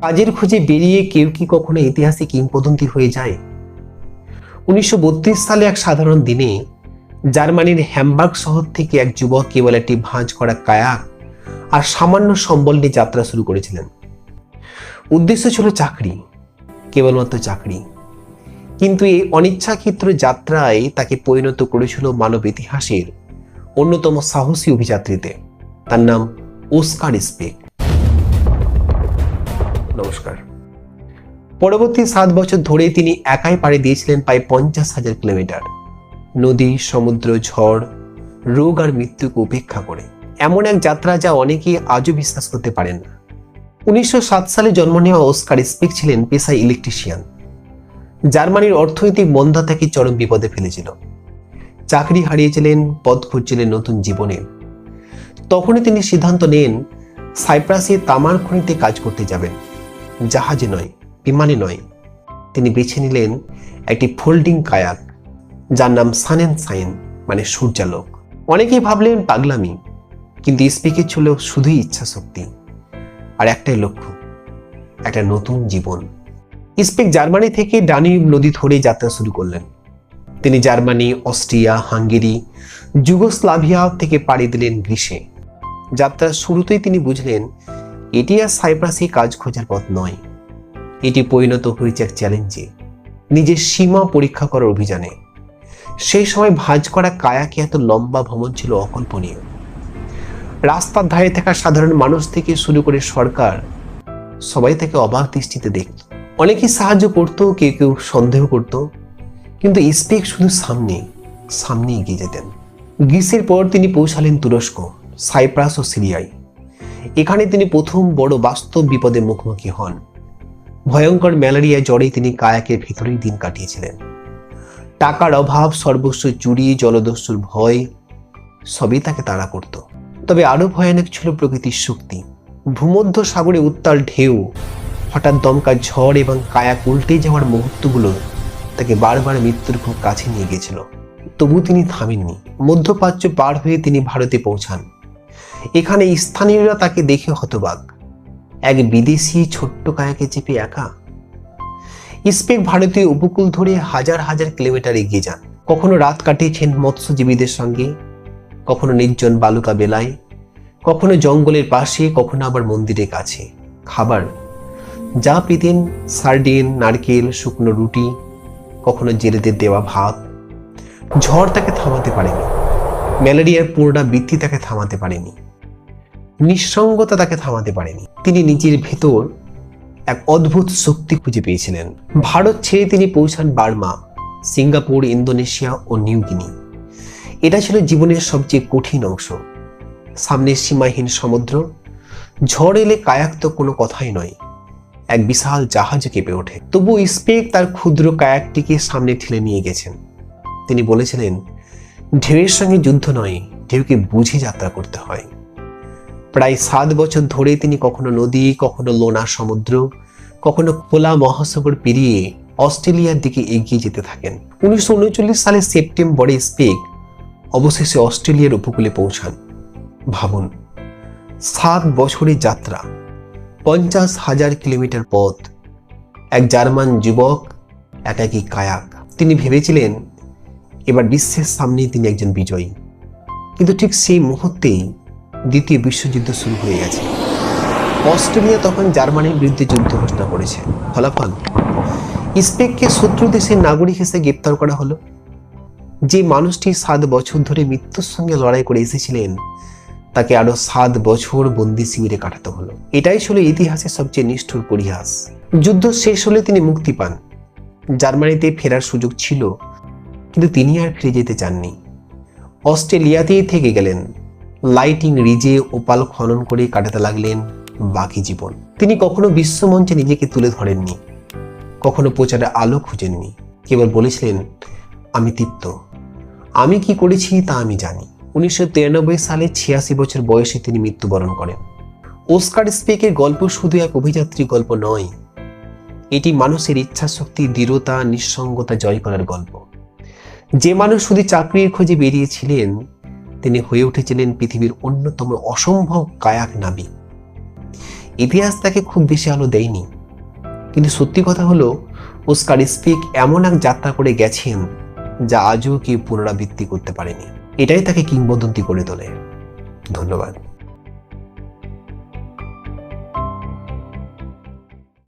কাজের খোঁজে বেরিয়ে কেউ কি কখনো ইতিহাসে কিংবদন্তি হয়ে যায়? উনিশশো বত্রিশ সালে এক সাধারণ দিনে জার্মানির হ্যামবার্গ শহর থেকে এক যুবক কেবল একটি ভাঁজ করা কায়াক আর সামান্য সম্বল নিয়ে যাত্রা শুরু করেছিলেন। উদ্দেশ্য ছিল চাকরি, কেবলমাত্র চাকরি। কিন্তু এই অনিচ্ছাকৃত যাত্রায় তাকে পরিণত করেছিল মানব ইতিহাসের অন্যতম সাহসী অভিযাত্রীতে। তার নাম ওস্কার স্পেক। নমস্কার পরবর্তী সাত বছর ধরে তিনি একাই পাড়ি দিয়েছিলেন প্রায় পঞ্চাশ হাজার কিলোমিটার। নদী, সমুদ্র, ঝড়, রোগ আর মৃত্যুকে উপেক্ষা করে। এমন এক যাত্রা যা অনেকেই আজও বিশ্বাস করতে পারেন না। উনিশশো সাত সালে জন্ম নেওয়া ওস্কার স্পিক ছিলেন পেশায় ইলেকট্রিশিয়ান। জার্মানির অর্থনৈতিক মন্দা তাকে চরম বিপদে ফেলেছিল। চাকরি হারিয়েছিলেন পদ খুঁজছিলেন নতুন জীবনে। তখনই তিনি সিদ্ধান্ত নেন, সাইপ্রাসে তামার খনিতে কাজ করতে যাবেন। জাহাজে নয়, বিমানে নয়। তিনি বেছে নিলেন একটি ফোল্ডিং কায়াক, যার নাম সান অ্যান্ড সাইন মানে সূর্যালোক। অনেকেই ভাবলেন পাগলামি, কিন্তু স্পিকের ছিল শুধুই ইচ্ছা শক্তি আর একটাই লক্ষ্য, একটা নতুন জীবন। স্পিক জার্মানি থেকে ডানিউব নদী ধরে যাত্রা শুরু করলেন। তিনি জার্মানি, অস্ট্রিয়া, হাঙ্গেরি, যুগোস্লাভিয়া থেকে পাড়ি দিলেন গ্রীসে। যাত্রার শুরুতেই তিনি বুঝলেন এটি আর সাইপ্রাসে কাজ খোঁজার পথ নয়। এটি পরিণত হয়েছে এক চ্যালেঞ্জে। নিজের সীমা পরীক্ষা করার অভিযানে। সেই সময় ভাঁজ করা কায়াকে এত লম্বা ভ্রমণ ছিল অকল্পনীয়। রাস্তার ধারে থাকা সাধারণ মানুষ থেকে শুরু করে সরকার সবাই তাকে অবাক দৃষ্টিতে দেখত। অনেকেই সাহায্য করত, কেউ কেউ সন্দেহ করত, কিন্তু স্পেক শুধু সামনে সামনে এগিয়ে যেতেন। গ্রীসের পর তিনি পৌঁছালেন তুরস্ক, সাইপ্রাস ও সিরিয়ায়। এখানে তিনি প্রথম বড় বাস্তব বিপদে মুখোমুখি হন। ভয়ঙ্কর ম্যালেরিয়া জ্বরে তিনি কায়াকের ভিতরেই দিন কাটিয়েছিলেন। টাকার অভাব, সর্বস্ব চুরি জলদস্যুর ভয়, সবই তাকে তাড়া করত। তবে আরও ভয়ানক ছিল প্রকৃতির শক্তি। ভূমধ্য সাগরে উত্তাল ঢেউ, হঠাৎ দমকা ঝড় এবং কায়াক উল্টে যাওয়ার মুহূর্তগুলো তাকে বারবার মৃত্যুর খুব কাছে নিয়ে গেছিল তবু তিনি থামেননি। মধ্যপ্রাচ্য পার হয়ে তিনি ভারতে পৌঁছান। এখানে স্থানীয়রা তাকে দেখে হতবাক। এক বিদেশি ছোট্ট কায়াকে চেপে একা। স্পেক ভারতীয় উপকূল ধরে হাজার হাজার কিলোমিটার এগিয়ে যান। কখনো রাত কাটিয়েছেন মৎস্যজীবীদের সঙ্গে, কখনো নির্জন বালুকা বেলায়, কখনো জঙ্গলের পাশে, কখনো আবার মন্দিরের কাছে। খাবার, যা পেতেন সার্ডিন, নারকেল, শুকনো রুটি, কখনো জেলেদের দেওয়া ভাত। ঝড় তাকে থামাতে পারেনি। ম্যালেরিয়ার পুরোটা বৃত্তি তাকে থামাতে পারেনি। নিঃসঙ্গতা তাকে থামাতে পারেনি। তিনি নিজের ভেতর এক অদ্ভুত শক্তি খুঁজে পেয়েছিলেন। ভারত ছেড়ে তিনি পৌঁছান বার্মা, সিঙ্গাপুর, ইন্দোনেশিয়া ও নিউ গিনি। এটা ছিল জীবনের সবচেয়ে কঠিন অংশ। সামনে সীমাহীন সমুদ্র, ঝড় এলে কায়াক তো কোনো কথাই নয়, এক বিশাল জাহাজে কেঁপে ওঠে। তবু স্পেক তার ক্ষুদ্র কায়াকটিকে সামনে ঠেলে নিয়ে গেছেন। তিনি বলেছিলেন, ঢেউয়ের সঙ্গে যুদ্ধ নয়, ঢেউকে বুঝে যাত্রা করতে হয়। প্রায় সাত বছর ধরে তিনি কখনো নদী, কখনো লোনা সমুদ্র, কখনো খোলা মহাসাগর পেরিয়ে অস্ট্রেলিয়ার দিকে এগিয়ে যেতে থাকেন। উনিশশো সালের সেপ্টেম্বরে স্পেক অবশেষে অস্ট্রেলিয়ার উপকূলে পৌঁছান। ভাবুন, সাত বছরের যাত্রা, পঞ্চাশ হাজার কিলোমিটার পথ, এক জার্মান যুবক একাকী কায়াক। তিনি ভেবেছিলেন, এবার বিশ্বের সামনেই তিনি একজন বিজয়ী। কিন্তু ঠিক সেই মুহূর্তেই দ্বিতীয় বিশ্বযুদ্ধ শুরু হয়ে গেছে। অস্ট্রেলিয়া তখন জার্মানির বিরুদ্ধে যুদ্ধ ঘোষণা করেছে। ফলাফল? স্পেককে শত্রু দেশের নাগরিক হিসেবে গ্রেপ্তার করা হলো। যে মানুষটি সাত বছর ধরে মৃত্যুর সঙ্গে লড়াই করে এসেছিলেন, তাকে আরও সাত বছর বন্দি শিবিরে কাটাতে হলো। এটাই ছিল ইতিহাসের সবচেয়ে নিষ্ঠুর পরিহাস। যুদ্ধ শেষ হলে তিনি মুক্তি পান। জার্মানিতে ফেরার সুযোগ ছিল, কিন্তু তিনি আর ফিরে যেতে চাননি। অস্ট্রেলিয়াতেই থেকে গেলেন। লাইটিং রিজে ওপাল খনন করে কাটাতে লাগলেন বাকি জীবন। তিনি কখনো বিশ্বমঞ্চে নিজেকে তুলে ধরেননি, কখনো প্রচারে আলো খুঁজেননি। কেবল বলেছিলেন, আমি তৃপ্ত। আমি কি করেছি তা আমি জানি। উনিশশো তিরানব্বই সালে ছিয়াশি বছর বয়সে তিনি মৃত্যুবরণ করেন। ওস্কার স্পেকের গল্প শুধু এক অভিযাত্রী গল্প নয়, এটি মানুষের ইচ্ছাশক্তি, দৃঢ়তা, নিঃসঙ্গতা জয় করার গল্প। যে মানুষ শুধু চাকরির খোঁজে বেরিয়েছিলেন তিনি হয়ে উঠেছিলেন পৃথিবীর অন্যতম অসম্ভব কায়াক নাবিক ইতিহাস তাকে খুব বেশি আলো দেয়নি। কিন্তু সত্যি কথা হলো, ওস্কার স্পিক এমন এক যাত্রা করে গেছেন যা আজও কেউ পুনরাবৃত্তি করতে পারেনি। এটাই তাকে কিংবদন্তি করে তোলে। ধন্যবাদ।